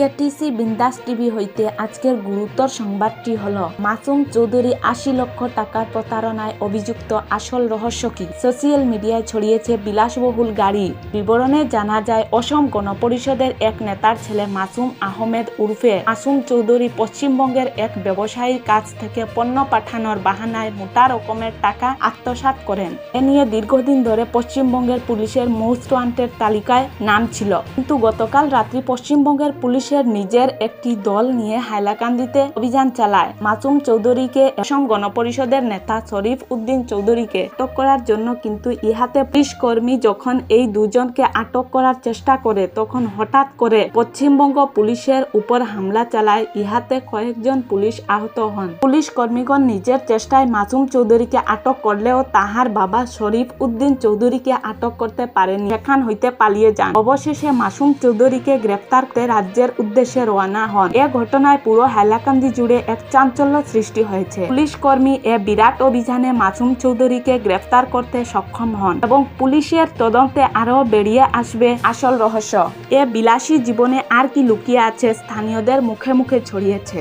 KTC বিন্দাস TV হইতে আজকের গুরুতর সংবাদটি হল, মাসুম চৌধুরী আশি লক্ষ টাকার প্রতারণায় অভিযুক্ত আসল রহস্য কি? সোশিয়াল মিডিয়ায় ছড়িয়েছে বিলাসবহুল গাড়ি। বিবরণে জানা যায়, অসম গণপরিষদের এক নেতার ছেলে মাসুম আহমেদ উর্ফে মাসুম চৌধুরী পশ্চিমবঙ্গের এক ব্যবসায়ীর কাছ থেকে পণ্য পাঠানোর বাহানায় মোটা রকমের টাকা আত্মসাৎ করেন। এ নিয়ে দীর্ঘদিন ধরে পশ্চিমবঙ্গের পুলিশের মোস্ট ওয়ান্টেড তালিকায় নাম ছিল। কিন্তু গতকাল রাত্রি পশ্চিমবঙ্গের পুলিশের নিজের একটি দল নিয়ে হাইলাকান্দিতে অভিযান চালায়। মাসুম চৌধুরীকে অসম গণপরিষদের নেতা শরীফ উদ্দিন চৌধুরীকে আটক করার জন্য কিন্তু ইহাতে পুলিশ কর্মী যখন এই দুজনকে আটক করার চেষ্টা করে, তখন হঠাৎ করে পশ্চিমবঙ্গ পুলিশের উপর হামলা চালায়। ইহাতে কয়েকজন পুলিশ আহত হন। পুলিশ কর্মীগণ নিজের চেষ্টায় মাসুম চৌধুরীকে আটক করলেও তাহার বাবা শরীফ উদ্দিন চৌধুরীকে আটক করতে পারেনি। সেখান হইতে পালিয়ে যান। অবশেষে মাসুম চৌধুরীকে গ্রেপ্তার করতে রাজ্যের উদ্দেশ্যে রওনা হন। এ ঘটনায় পুরো হাইলাকান্দি জুড়ে এক চাঞ্চল্য সৃষ্টি হয়েছে। পুলিশ কর্মী এ বিরাট অভিযানে মাসুম চৌধুরীকে গ্রেফতার করতে সক্ষম হন এবং পুলিশের তদন্তে আরও বেরিয়ে আসবে আসল রহস্য। এ বিলাসী জীবনে আর কি লুকিয়ে আছে স্থানীয়দের মুখে মুখে ছড়িয়েছে।